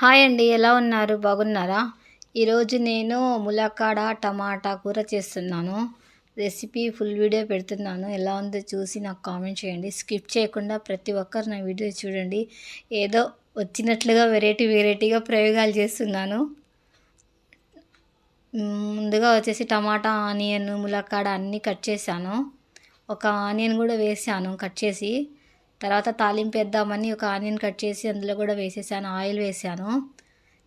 Hi అండి ఎలా ఉన్నారు? బాగున్నారా? ఈరోజు నేను ములక్కాడ టమాటా కూర చేస్తున్నాను. రెసిపీ ఫుల్ వీడియో పెడుతున్నాను. ఎలా ఉందో చూసి నాకు కామెంట్ చేయండి. స్కిప్ చేయకుండా ప్రతి ఒక్కరు నా వీడియో చూడండి. ఏదో వచ్చినట్లుగా వెరైటీ వెరైటీగా ప్రయోగాలు చేస్తున్నాను. ముందుగా వచ్చేసి టమాటా ఆనియన్ ములక్కాడ అన్నీ కట్ చేశాను. ఒక ఆనియన్ కూడా వేసాను కట్ చేసి. తర్వాత తాలింపు వేద్దామని ఒక ఆనియన్ కట్ చేసి అందులో కూడా వేసేసాను ఆయిల్ వేసాను.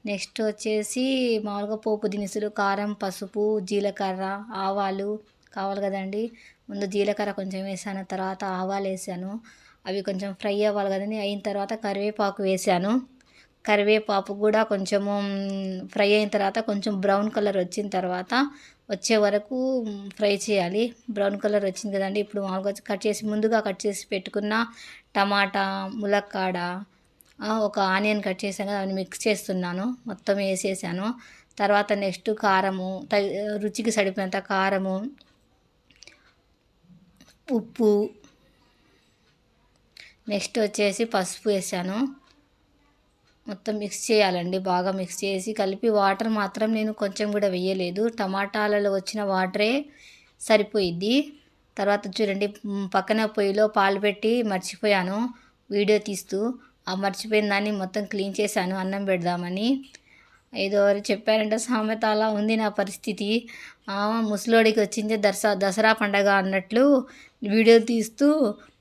నెక్స్ట్ వచ్చేసి మామూలుగా పోపు దినుసులు కారం పసుపు జీలకర్ర ఆవాలు కావాలి కదండి. ముందు జీలకర్ర కొంచెం వేసాను తర్వాత ఆవాలు వేసాను. అవి కొంచెం ఫ్రై అవ్వాలి కదండి. అయిన తర్వాత కరివేపాకు వేసాను. కరివేపాకు కూడా కొంచెము ఫ్రై అయిన తర్వాత కొంచెం బ్రౌన్ కలర్ వచ్చిన తర్వాత వచ్చే వరకు ఫ్రై చేయాలి. బ్రౌన్ కలర్ వచ్చింది కదండి ఇప్పుడు మామూలుగా కట్ చేసి ముందుగా కట్ చేసి పెట్టుకున్న టమాటా ములక్కాడ ఒక ఆనియన్ కట్ చేసాను కదా అవన్నీ మిక్స్ చేస్తున్నాను. మొత్తం వేసేసాను. తర్వాత నెక్స్ట్ కారము రుచికి సరిపోయినంత కారము ఉప్పు నెక్స్ట్ వచ్చేసి పసుపు వేసాను. మొత్తం మిక్స్ చేయాలండి. బాగా మిక్స్ చేసి కలిపి వాటర్ మాత్రం నేను కొంచెం కూడా వేయలేదు. టమాటాలలో వచ్చిన వాటరే సరిపోయిద్ది. తర్వాత చూడండి పక్కన పొయ్యిలో పాలు పెట్టి మర్చిపోయాను. వీడియో తీస్తూ ఆ మర్చిపోయిన దాన్ని మొత్తం క్లీన్ చేశాను. అన్నం పెడదామని. ఏదో చెప్పారంటే సామెత అలా ఉంది నా పరిస్థితి. ముసలోడికి వచ్చింది దసరా దసరా పండగ అన్నట్లు వీడియో తీస్తూ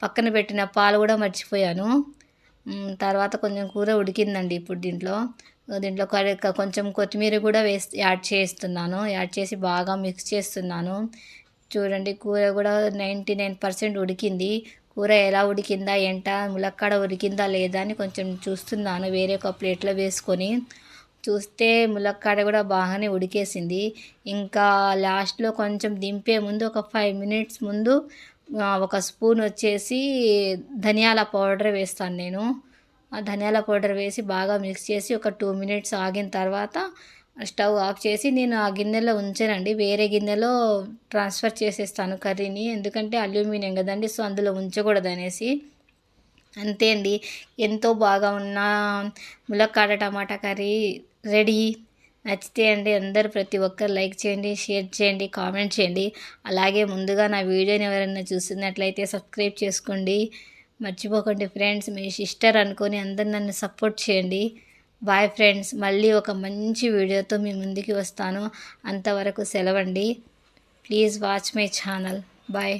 పక్కన పెట్టిన పాలు కూడా మర్చిపోయాను. తర్వాత కొంచెం కూర ఉడికిందండి ఇప్పుడు దీంట్లో. దీంట్లో కొంచెం కొత్తిమీర కూడా వేసి యాడ్ చేస్తున్నాను. యాడ్ చేసి బాగా మిక్స్ చేస్తున్నాను. చూడండి కూర కూడా నైంటీ నైన్ పర్సెంట్ ఉడికింది. కూర ఎలా ఉడికిందా ఎంట ములక్కాడ ఉడికిందా లేదా అని కొంచెం చూస్తున్నాను వేరే ఒక ప్లేట్లో వేసుకొని. చూస్తే ములక్కాడ కూడా బాగానే ఉడికేసింది. ఇంకా లాస్ట్లో కొంచెం దింపే ముందు ఒక ఫైవ్ మినిట్స్ ముందు ఒక స్పూన్ వచ్చేసి ధనియాల పౌడర్ వేస్తాను నేను. ఆ ధనియాల పౌడర్ వేసి బాగా మిక్స్ చేసి ఒక టూ మినిట్స్ ఆగిన తర్వాత స్టవ్ ఆఫ్ చేసి నేను ఆ గిన్నెలో ఉంచానండి. వేరే గిన్నెలో ట్రాన్స్ఫర్ చేసేస్తాను కర్రీని. ఎందుకంటే అల్యూమినియం కదండి సో అందులో ఉంచకూడదు అనేసి అంతే అండి. ఎంతో బాగా ఉన్న ములక్కాడ టమాటా కర్రీ రెడీ. నచ్చితే అండి అందరు ప్రతి ఒక్కరు లైక్ చేయండి షేర్ చేయండి కామెంట్ చేయండి. అలాగే ముందుగా నా వీడియోని ఎవరైనా చూస్తున్నట్లయితే సబ్స్క్రైబ్ చేసుకోండి. మర్చిపోకండి ఫ్రెండ్స్ మీ సిస్టర్ అనుకొని అందరు నన్ను సపోర్ట్ చేయండి. బాయ్ ఫ్రెండ్స్ మళ్ళీ ఒక మంచి వీడియోతో మీ ముందుకి వస్తాను. అంతవరకు సెలవండి. Please watch my channel. Bye.